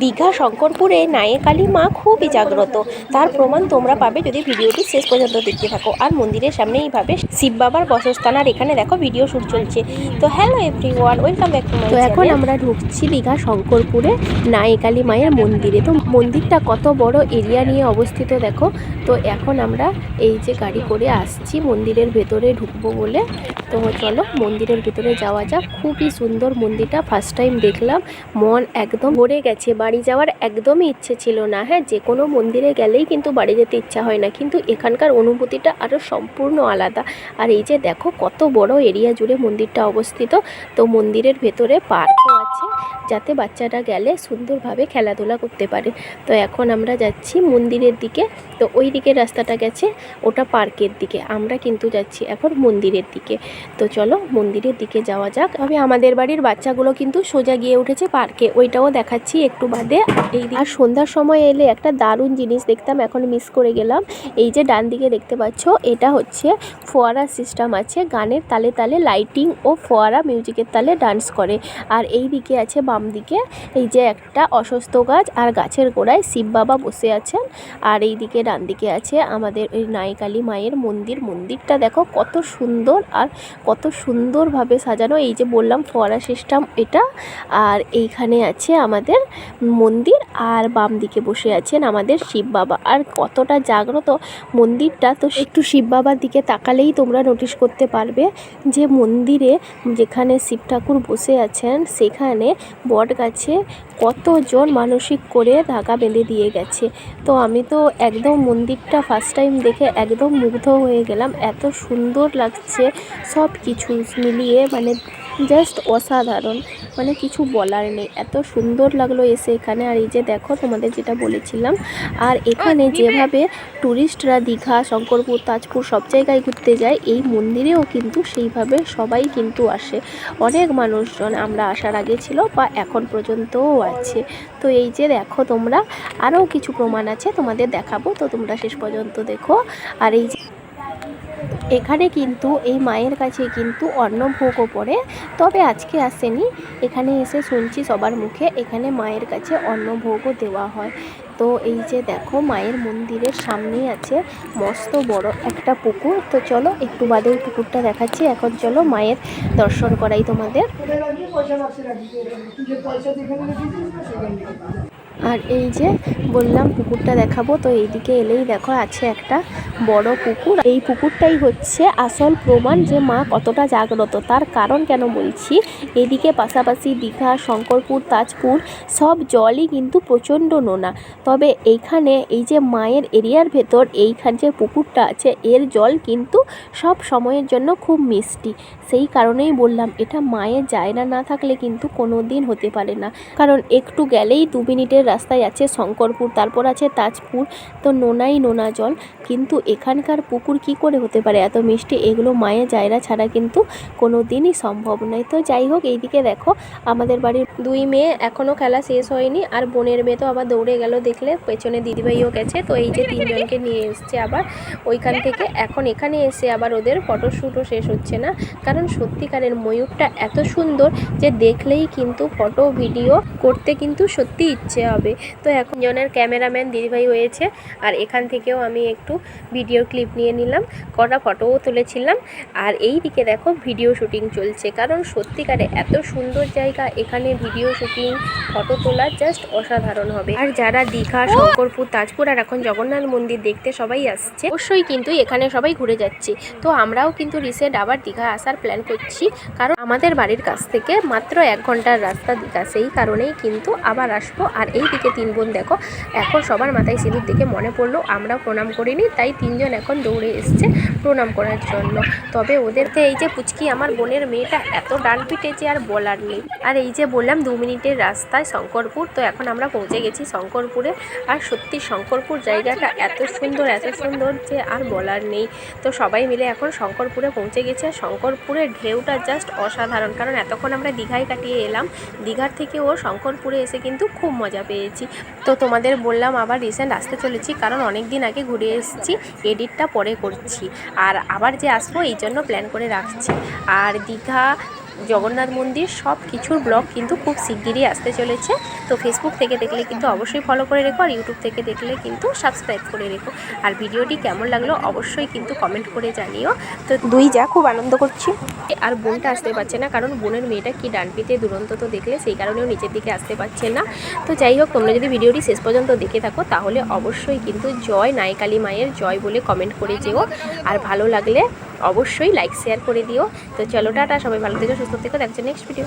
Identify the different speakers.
Speaker 1: দীঘা শঙ্করপুরে নায়েকালী মা খুবই জাগ্রত। তার প্রমাণ তোমরা পাবে যদি ভিডিওটি শেষ পর্যন্ত দেখতে থাকো। আর মন্দিরের সামনে এইভাবে শিব বাবার বসস্থান। আর এখানে দেখো ভিডিও শুট চলছে। তো hello everyone welcome back to তো এখন আমরা ঢুকছি দীঘা শঙ্করপুরে নায়েকালী মায়ের মন্দিরে। তো মন্দিরটা কত বড় এরিয়া নিয়ে অবস্থিত দেখো। তো এখন আমরা এই যে গাড়ি করে আসছি মন্দিরের ভেতরে ঢুকবো বলে। তো চলো মন্দিরের ভিতরে যাওয়া যাক। খুবই সুন্দর মন্দিরটা। ফার্স্ট টাইম দেখলাম। মন একদম ভরে গেছে। বাড়ি যাওয়ার একদমই ইচ্ছে ছিল না। হ্যাঁ যে কোনো মন্দিরে গেলেই কিন্তু বাড়ি যেতে ইচ্ছা হয় না। কিন্তু এখানকার অনুভূতিটা আরও সম্পূর্ণ আলাদা। আর এই যে দেখো, কত বড় এরিয়া জুড়ে মন্দিরটা অবস্থিত। তো মন্দিরের ভেতরে পার্কও আছে। যাতে বাচ্চারা গেলে সুন্দরভাবে খেলাধুলা করতে পারে। তো এখন আমরা যাচ্ছি মন্দিরের দিকে। তো ওই দিকের রাস্তাটা গেছে, ওটা পার্কের দিকে। আমরা কিন্তু যাচ্ছি এখন মন্দিরের দিকে। তো চলো মন্দিরের দিকে যাওয়া যাক। তবে আমাদের বাড়ির বাচ্চাগুলো কিন্তু সোজা গিয়ে উঠেছে পার্কে। ওইটাও দেখাচ্ছি একটু বাদে। এই আর সন্ধ্যার সময় এলে একটা দারুণ জিনিস দেখতাম, এখন মিস করে গেলাম। এই যে ডান দিকে দেখতে পাচ্ছ, এটা হচ্ছে ফোয়ারা সিস্টেম আছে। গানের তালে তালে লাইটিং ও ফোয়ারা মিউজিকের তালে ডান্স করে। আর এই দিকে আছে বাম দিকে, এই যে একটা অসুস্থ গাছ আর গাছের গোড়ায় শিব বাবা বসে আছেন। আর এই দিকে ডান দিকে আছে আমাদের ওই নাইকালী মায়ের মন্দির। মন্দিরটা দেখো কত সুন্দর আর কত সুন্দরভাবে সাজানো। এই যে বললাম ফোয়ারা সিস্টেম এটা। আর এইখানে আছে আমাদের মন্দির আর বাম দিকে বসে আছেন আমাদের শিব বাবা। আর কতটা জাগ্রত মন্দিরটা, তো একটু শিব বাবার দিকে তাকালেই তোমরা নোটিশ করতে পারবে যে মন্দিরে যেখানে শিব ঠাকুর বসে আছেন, সেখানে বট গাছে কতজন মানসিক করে ধাগা বেঁধে দিয়ে গেছে। তো আমি তো একদম মন্দিরটা ফার্স্ট টাইম দেখে একদম মুগ্ধ হয়ে গেলাম। এত সুন্দর লাগছে সব কিছু মিলিয়ে মানে জাস্ট অসাধারণ। মানে কিছু বলার নেই। এত সুন্দর লাগল এসে এখানে। আর এই যে দেখো তোমাদের যেটা বলেছিলাম আর এখানে যেভাবে ট্যুরিস্টরা দীঘা শঙ্করপুর তাজপুর সব জায়গায় ঘুরতে যায় এই মন্দিরেও কিন্তু সেইভাবে সবাই কিন্তু আসে। অনেক মানুষজন আমরা আসার আগে ছিল বা এখন পর্যন্তও আছে। তো এই যে দেখো তোমরা আরও কিছু প্রমাণ আছে তোমাদের দেখাবো। তো তোমরা শেষ পর্যন্ত দেখো। আর এই যে এখানে কিন্তু এই মায়ের কাছে কিন্তু অন্নভোগও পড়ে, তবে আজকে আসেনি। এখানে এসে শুনছি সবার মুখে, এখানে মায়ের কাছে অন্নভোগও দেওয়া হয়। তো এই যে দেখো, মায়ের মন্দিরের সামনেই আছে মস্ত বড় একটা পুকুর। তো চলো, একটু বাদে ওই পুকুরটা দেখাচ্ছি। এখন চলো মায়ের দর্শন করাই তোমাদের। আর এই যে বললাম পুকুরটা দেখাবো, তো এইদিকে এলেই দেখো আছে একটা বড় পুকুর। এই পুকুরটাই হচ্ছে আসল প্রমাণ যে মা কতটা জাগ্রত। তার কারণ কেন বলছি? এদিকে পাশাপাশি দীঘা, শঙ্করপুর, তাজপুর সব জলই কিন্তু প্রচণ্ড নোনা। তবে এইখানে এই যে মায়ের এরিয়ার ভেতর এইখান যে পুকুরটা আছে, এর জল কিন্তু সব সময়ের জন্য খুব মিষ্টি। সেই কারণেই বললাম, এটা মায়ের জায়গা না থাকলে কিন্তু কোনো দিন হতে পারে না। কারণ একটু গেলেই দু মিনিটের রাস্তায় আছে শঙ্করপুর, তারপর আছে তাজপুর। তো নোনাই নোনা জল। কিন্তু এখানকার পুকুর কি করে হতে পারে? এত মিষ্টি, এগুলো মায়ের জায়গা ছাড়া কিন্তু কোনো দিনই সম্ভব নয়। তো যাই হোক, এইদিকে দেখো, আমাদের বাড়ির দুই মেয়ে এখনও খেলা শেষ হয়নি। আর বোনের মেয়ে তো আবার দৌড়ে গেল দেখলে, পেছনে দিদিভাইও গেছে। তো এই যে তিনজনকে নিয়ে এসছে আবার ওইখান থেকে। এখন এখানে এসে আবার ওদের ফটোশ্যুটও শেষ হচ্ছে না। কারণ সত্যিকারের ময়ূরটা এত সুন্দর যে দেখলেই কিন্তু ফটো, ভিডিও করতে কিন্তু সত্যি ইচ্ছে হবে। তো এখন জনের ক্যামেরাম্যান দিদিভাই হয়েছে আর এখান থেকেও আমি একটু ভিডিও ক্লিপ নিয়ে নিলাম কটা ফটোও তুলেছিলাম। আর এই দিকে দেখো ভিডিও শুটিং চলছে কারণ সত্যিকারে এত সুন্দর জায়গা এখানে ভিডিও শুটিং ফটো তোলা জাস্ট অসাধারণ হবে। আর যারা দীঘা শঙ্করপুর তাজপুর আর এখন জগন্নাথ মন্দির দেখতে সবাই আসছে অবশ্যই কিন্তু এখানে সবাই ঘুরে যাচ্ছে। তো আমরাও কিন্তু রিসেন্ট আবার দীঘা আসার প্ল্যান করছি কারণ আমাদের বাড়ির কাছ থেকে মাত্র এক ঘণ্টার রাস্তা দীঘা সেই কারণেই কিন্তু আবার আসব। আর এই দিকে তিন বোন, দেখো। এখন সবার মাথায় সিঁদুর দেখে মনে পড়ল, আমরা প্রণাম করিনি, তাই তিনজন এখন দৌড়ে এসছে প্রণাম করার জন্য। তবে ওদেরতে এই যে পুচকি আমার বোনের মেয়েটা, এত ডান পিটেছে আর বলার নেই। আর এই যে বললাম, দু মিনিটের রাস্তায় শঙ্করপুর, তো এখন আমরা পৌঁছে গেছি শঙ্করপুরে। আর সত্যি শঙ্করপুর জায়গাটা এত সুন্দর এত সুন্দর যে আর বলার নেই। তো সবাই মিলে এখন শঙ্করপুরে পৌঁছে গেছি। আর শঙ্করপুরের ঢেউটা জাস্ট অসাধারণ, কারণ এতক্ষণ আমরা দীঘায় কাটিয়ে এলাম। দীঘার থেকে ও শঙ্করপুরে এসে কিন্তু খুব মজা পেয়েছি। তো তোমাদের বললাম আবার রিসেন্ট আসতে চলেছি, কারণ অনেক দিন আগে ঘুরে এসেছি এডিটটা পরে করছি। আর আবার যে আসব, এই জন্য প্ল্যান করে রাখছি। আর দীঘা জগন্নাথ মন্দির সব কিছুর ব্লগ কিন্তু খুব শিগগিরই আসতে চলেছে। তো ফেসবুক থেকে দেখলে কিন্তু অবশ্যই ফলো করে রেখো আর ইউটিউব থেকে দেখলে কিন্তু সাবস্ক্রাইব করে রেখো। আর ভিডিওটি কেমন লাগল অবশ্যই কিন্তু কমেন্ট করে জানিও। তো দুই যা খুব আনন্দ করছি। আর বোনটা আসতে পারছে না, কারণ বোনের মেয়েটা কি ডানপিতে দুরন্ত তো দেখলে, সেই কারণেও নিচের দিকে আসতে পারছে না। তো যাই হোক, তোমরা যদি ভিডিওটি শেষ পর্যন্ত দেখে থাকো, তাহলে অবশ্যই কিন্তু জয় নাইকালী মায়ের জয় বলে কমেন্ট করে যেও। আর ভালো লাগলে অবশ্যই লাইক শেয়ার করে দিও। তো চলো, টাটা, সবাই ভালো থেকো, সুস্থ থেকো দেখছ নেক্সট ভিডিও